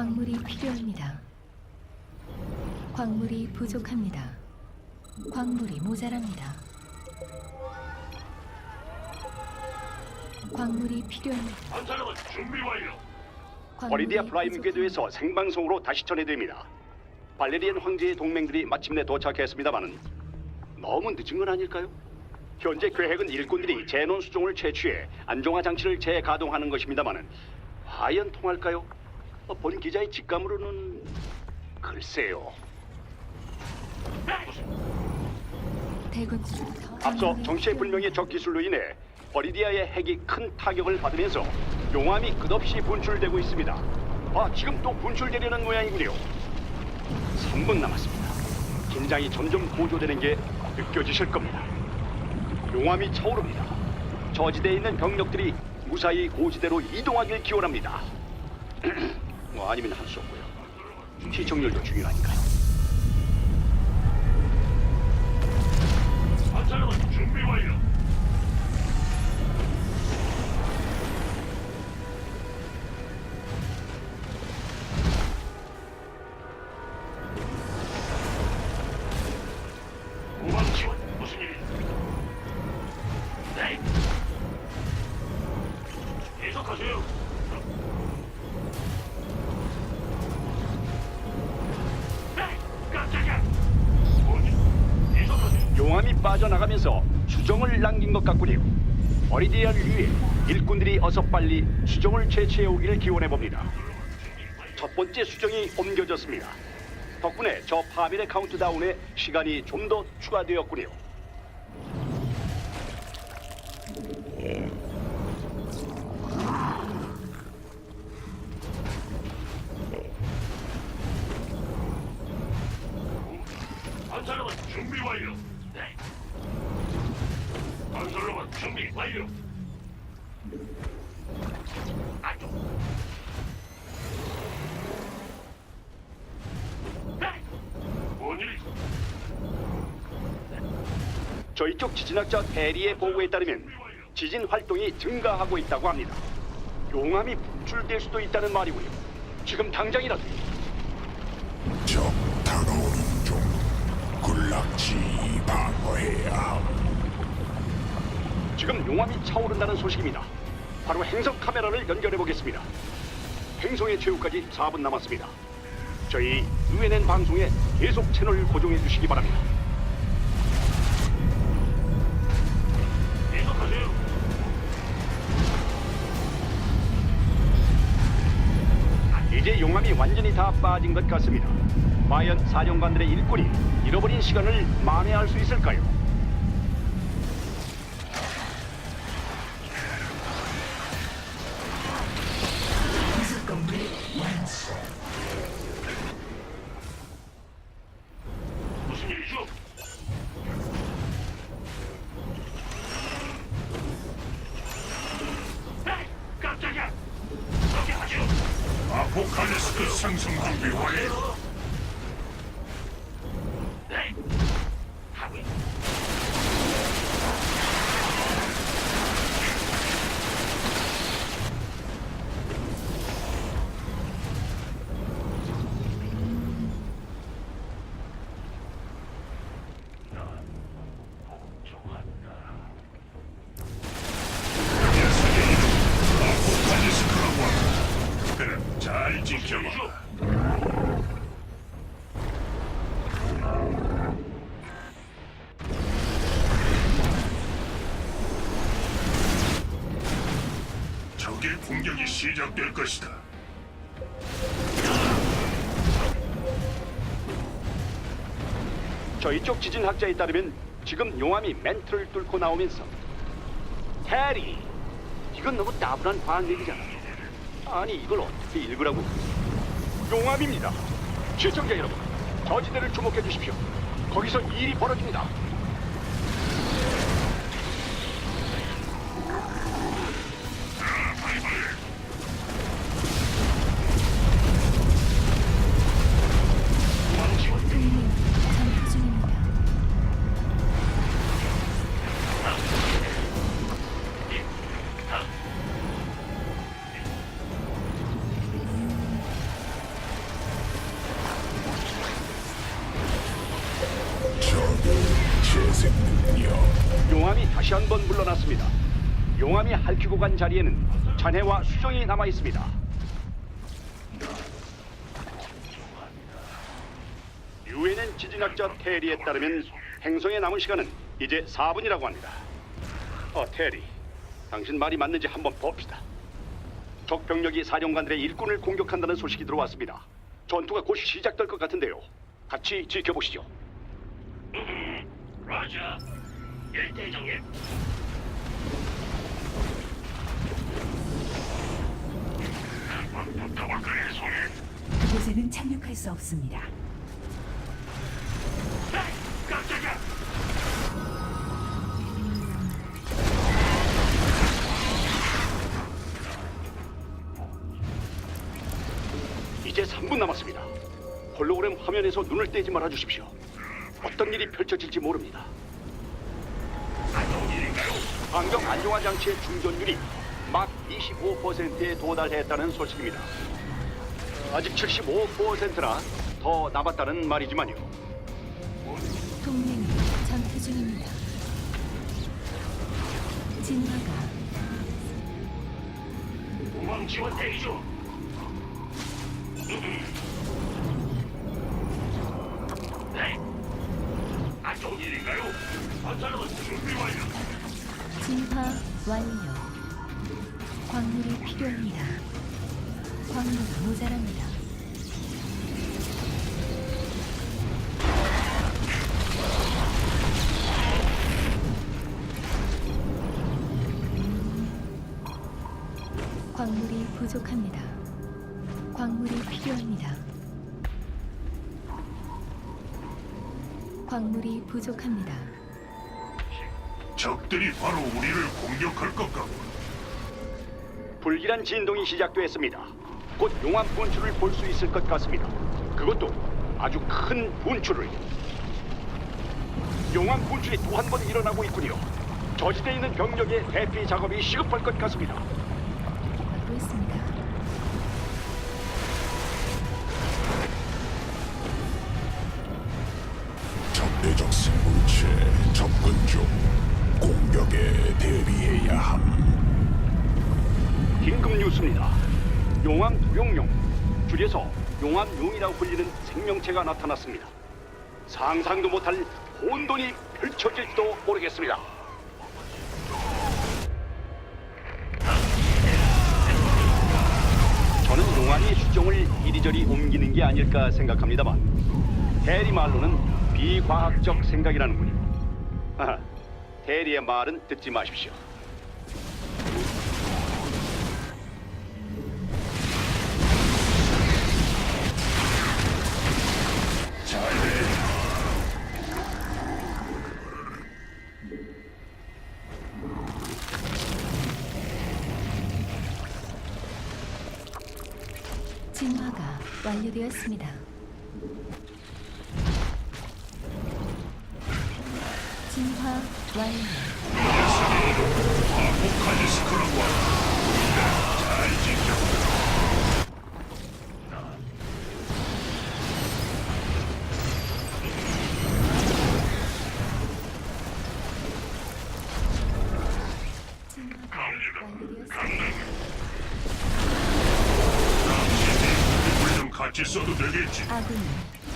광물이 필요합니다. 광물이 부족합니다. 광물이 모자랍니다. 광물이 필요합니다. 건설로봇 준비 완료. 버리디아 프라임 궤도에서 생방송으로 다시 전해됩니다. 발레리안 황제의 동맹들이 마침내 도착했습니다마는 너무 늦은 건 아닐까요? 현재 계획은 일꾼들이 제논 수종을 채취해 안정화 장치를 재가동하는 것입니다마는 과연 통할까요? 어, 본 기자의 직감으로는 글쎄요. 대군 앞서 광물이 정체불명의 적 기술로 인해 버리디아의 핵이 큰 타격을 받으면서 용암이 끝없이 분출되고 있습니다. 아, 지금 또 분출되려는 모양이군요. 3분 남았습니다. 긴장이 점점 고조되는 게 느껴지실 겁니다. 용암이 차오릅니다. 저지대에 있는 병력들이 무사히 고지대로 이동하길 기원합니다. 뭐 아니면 할 수 없고요. 시청률도 중요하니까요. 건설로봇 준비 완료. 남긴 것 같군요. 어리디아를 위해 일꾼들이 어서 빨리 수정을 채취해 오기를 기원해 봅니다. 첫 번째 수정이 옮겨졌습니다. 덕분에 저 파밀의 카운트다운에 시간이 좀 더 추가되었군요. 건설로봇 준비 완료. 네. 건설로봇 준비 완료. 네. 뭔 일이? 저희 쪽 지진학자 대리의 보고에 따르면 지진 활동이 증가하고 있다고 합니다. 용암이 분출될 수도 있다는 말이고요. 지금 당장이라도 적 다가오는 중 군락지 방어해야 함. 지금 용암이 차오른다는 소식입니다. 바로 행성 카메라를 연결해 보겠습니다. 행성의 최후까지 4분 남았습니다. 저희 UNN 방송에 계속 채널 고정해 주시기 바랍니다. 이제 용암이 완전히 다 빠진 것 같습니다. 과연 사령관들의 일꾼이 잃어버린 시간을 만회할 수 있을까요? 공격이 시작될 것이다. 저희 쪽 지진학자에 따르면 지금 용암이 멘트를 뚫고 나오면서 해리 이건 너무 따분한 과학 얘기잖아. 아니 이걸 어떻게 읽으라고? 용암입니다. 시청자 여러분 저지대를 주목해 주십시오. 거기서 일이 벌어집니다 물러났습니다. 용암이 핥히고 간 자리에는 잔해와 수정이 남아 있습니다. 유엔엔 지진학자 테리에 따르면 행성에 남은 시간은 이제 4분이라고 합니다. 어, 테리. 당신 말이 맞는지 한번 봅시다. 적 병력이 사령관들의 일꾼을 공격한다는 소식이 들어왔습니다. 전투가 곧 시작될 것 같은데요. 같이 지켜보시죠. 라자. 일대장님. 그곳에는 착륙할 수 없습니다. 이제 3분 남았습니다. 홀로그램 화면에서 눈을 떼지 말아 주십시오. 어떤 일이 펼쳐질지 모릅니다. 안경 안정화 장치의 충전율이 막 25%에 도달했다는 소식입니다. 아직 75%나 더 남았다는 말이지만요. 동맹이 전투 중입니다. 진화가 우방 지원 대기 중. 네. 안 좋은 일인가요? 건설은 준비 완료. 진화 완료. 광물이 필요합니다. 광물이 모자랍니다. 광물이 부족합니다. 광물이 필요합니다. 광물이 부족합니다. 적들이 바로 우리를 공격할 것 같군. 불길한 진동이 시작됐습니다. 곧 용암 분출을 볼 수 있을 것 같습니다. 그것도 아주 큰 분출을. 용암 분출이 또 한 번 일어나고 있군요. 저지대에 있는 병력의 대피 작업이 시급할 것 같습니다. 받고 있습니다. 뉴스입니다. 용암 도용룡, 줄여서 용암용이라고 불리는 생명체가 나타났습니다. 상상도 못할 혼돈이 펼쳐질지도 모르겠습니다. 저는 용암이 수종을 이리저리 옮기는 게 아닐까 생각합니다만 대리 말로는 비과학적 생각이라는군요. 아하, 대리의 말은 듣지 마십시오. 완료되었습니다. 진화 완료. 아포칼리스크라고 아군이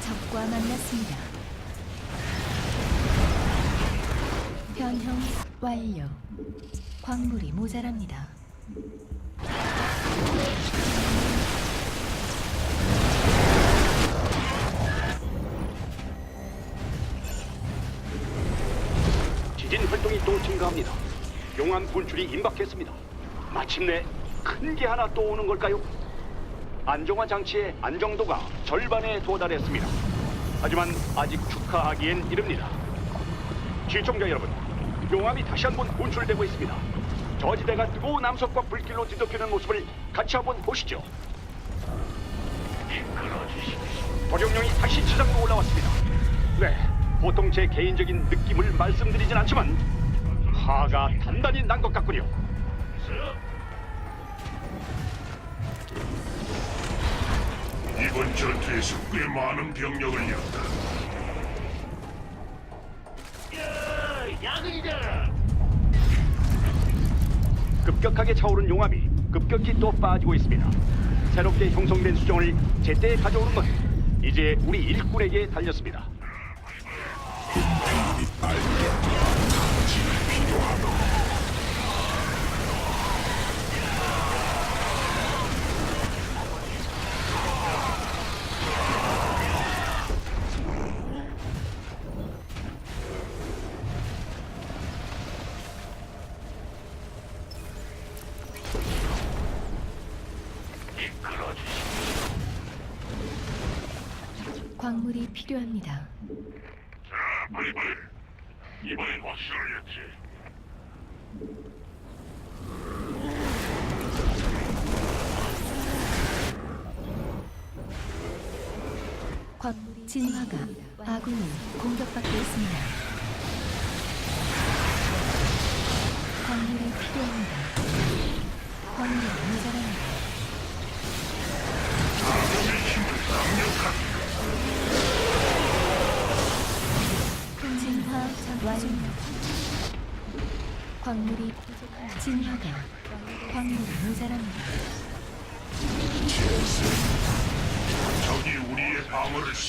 적과 만났습니다. 변형 완료. 광물이 모자랍니다. 지진 활동이 또 증가합니다. 용암 분출이 임박했습니다. 마침내 큰 게 하나 또 오는 걸까요? 안정화 장치의 안정도가 절반에 도달했습니다. 하지만 아직 축하하기엔 이릅니다. 시청자 여러분, 용암이 다시 한번 분출되고 있습니다. 저지대가 뜨거운 남석과 불길로 뒤덮이는 모습을 같이 한번 보시죠. 도룡령이 다시 지상으로 올라왔습니다. 네, 보통 제 개인적인 느낌을 말씀드리진 않지만 화가 단단히 난 것 같군요. 이번 전투에서 꽤 많은 병력을 잃었다. 급격하게 차오른 용암이 급격히 또 빠지고 있습니다. 새롭게 형성된 수정을 제때 가져오는 건 이제 우리 일꾼에게 달렸습니다. 필요합니다. 자, 빨리 빨리. 이번엔 확실하겠지. 광물이 진화가 아군이 공격받고 있습니다.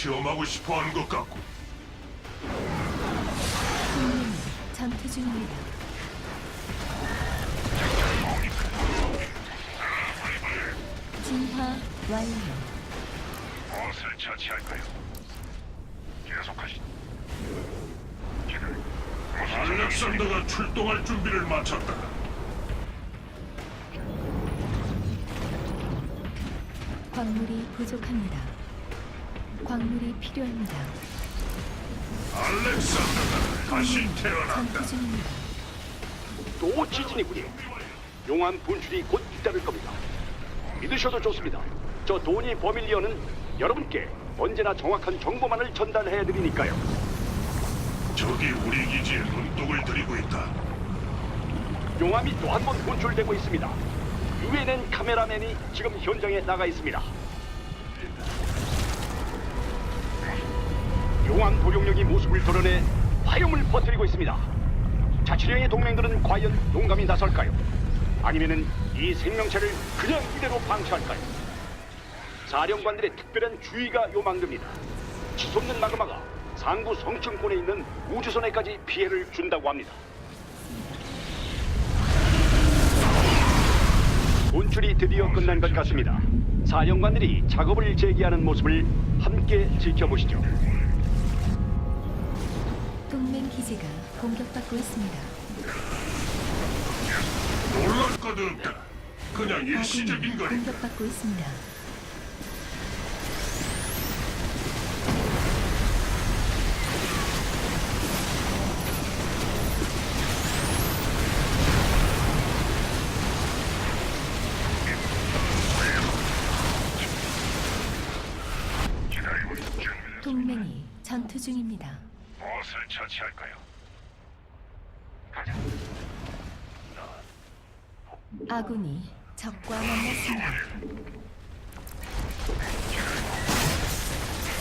시험하고 싶어 하는 것 같고 동맹이 전투 중입니다. 진화 완료. 무엇을 처치할까요? 계속하시. 무슨 알렉산더가 출동할 준비를 마쳤다. 광물이 부족합니다. 광물이 필요합니다. 알렉산더가 다시 태어난다. 전투 중입니다. 또 지진이군요. 용암 분출이 곧 잇따를 겁니다. 믿으셔도 좋습니다. 저 도니 버밀리언은 여러분께 언제나 정확한 정보만을 전달해 드리니까요. 적이 우리 기지에 눈독을 들이고 있다. 용암이 또 한 번 분출되고 있습니다. 유엔엔 카메라맨이 지금 현장에 나가 있습니다. 용암 도룡령이 모습을 드러내 화염을 퍼뜨리고 있습니다. 자치령의 동맹들은 과연 용감히 나설까요? 아니면은 이 생명체를 그냥 이대로 방치할까요? 사령관들의 특별한 주의가 요망됩니다. 치솟는 마그마가 상부 성층권에 있는 우주선에까지 피해를 준다고 합니다. 분출이 드디어 끝난 것 같습니다. 사령관들이 작업을 재개하는 모습을 함께 지켜보시죠. 공격받고 있습니다. 놀랄 것 없다. 그냥 일시적인 거니까. 공격받고 있습니다. 기다리고 있습니다. 동맹이 전투 중입니다. 무엇을 처치할까요? 아군이 적과 만났습니다.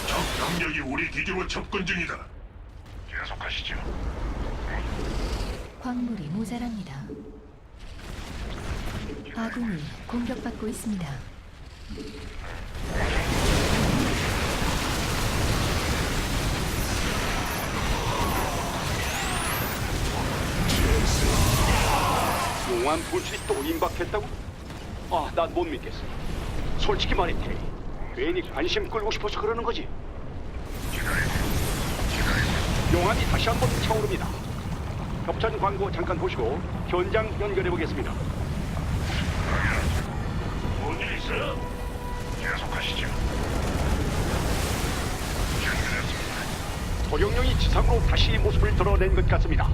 적 병력이 우리 기지로 접근 중이다. 계속하시죠. 광물이 모자랍니다. 아군이 공격받고 있습니다. 용암 분출이 또 임박했다고? 아, 난 못 믿겠어. 솔직히 말해, 테리. 괜히 관심 끌고 싶어서 그러는 거지. 용암이 다시 한번 차오릅니다. 협찬 광고 잠깐 보시고 현장 연결해 보겠습니다. 뭔일 있어요? 계속하시죠. 도룡령이 지상으로 다시 모습을 드러낸 것 같습니다.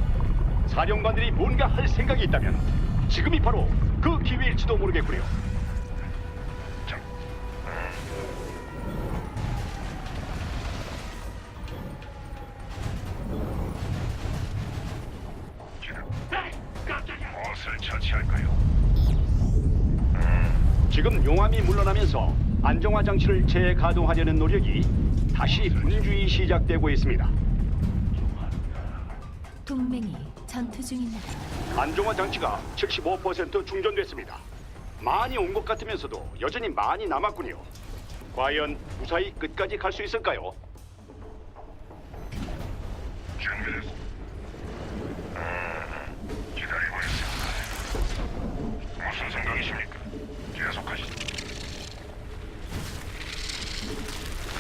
사령관들이 뭔가 할 생각이 있다면 지금이 바로 그 기회일지도 모르겠군요. 지금 용암이 물러나면서 안정화 장치를 재가동하려는 노력이 다시 분주히 시작되고 있습니다. 전투 중입니다. 안정화 장치가 75% 충전됐습니다. 많이 온 것 같으면서도 여전히 많이 남았군요. 과연 무사히 끝까지 갈 수 있을까요? 준비됐습니다. 음, 기다리고 있습니다. 무슨 생각이십니까? 계속하시죠.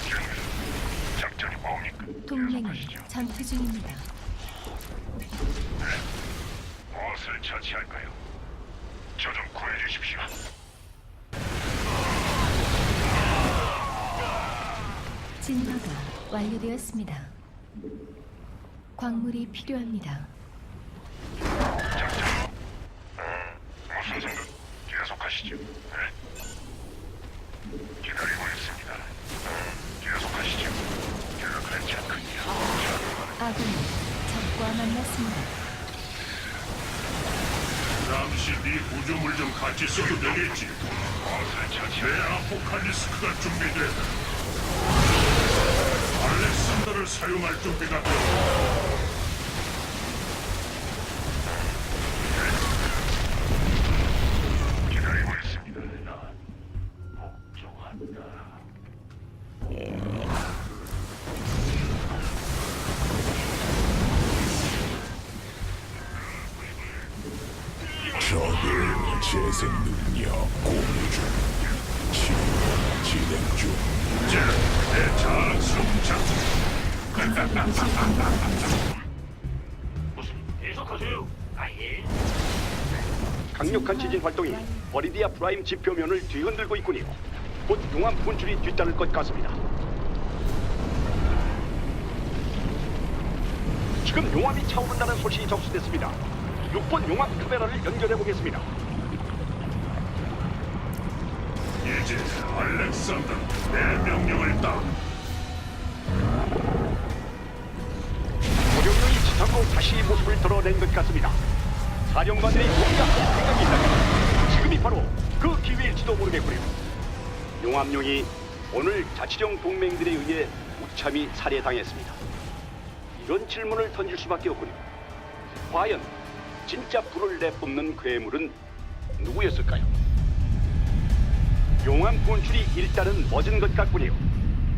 준비. 작전이 뭡니까? 동맹이 계속하시죠. 전투 중입니다. 무엇을 처치할까요? 저 좀 구해주십시오. 진화가 완료되었습니다. 광물이 필요합니다. 작전. 음, 무슨 생각? 계속하시죠. 네. 기다리고 있습니다. 음, 계속하시죠. 제가 괜찮군요. 아군이 적과 만났습니다. 잠시 네 구조물 좀 같이 써도 되겠지. 내? 아포칼리스크가 준비됐다. 알렉산더를 사용할 준비가 돼. 기다 적의 재생 능력 공유 중 치료 진행 중 자, 내 자성장. 무슨 계속하세요. 강력한 지진 활동이 버리디아 프라임 지표면을 뒤흔들고 있군요. 곧 용암 분출이 뒤따를 것 같습니다. 지금 용암이 차오른다는 소식이 접수됐습니다. 6번 용암 카메라를 연결해 보겠습니다. 이제 알렉산더 내 명령을 따. 고령령이 지상으로 다시 모습을 드러낸 것 같습니다. 사령관들이 뭔가 할 생각이 있다면 지금이 바로 그 기회일지도 모르겠군요. 용암용이 오늘 자치령 동맹들에 의해 우참히 살해당했습니다. 이런 질문을 던질 수밖에 없군요. 과연 진짜 불을 내뿜는 괴물은 누구였을까요? 용암 분출이 일단은 멎은 것 같군요.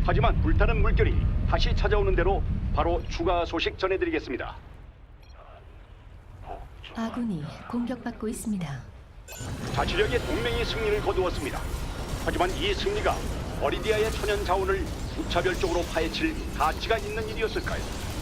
하지만 불타는 물결이 다시 찾아오는 대로 바로 추가 소식 전해드리겠습니다. 아군이 공격받고 있습니다. 자치령의 동맹이 승리를 거두었습니다. 하지만 이 승리가 어리디아의 천연 자원을 무차별적으로 파헤칠 가치가 있는 일이었을까요?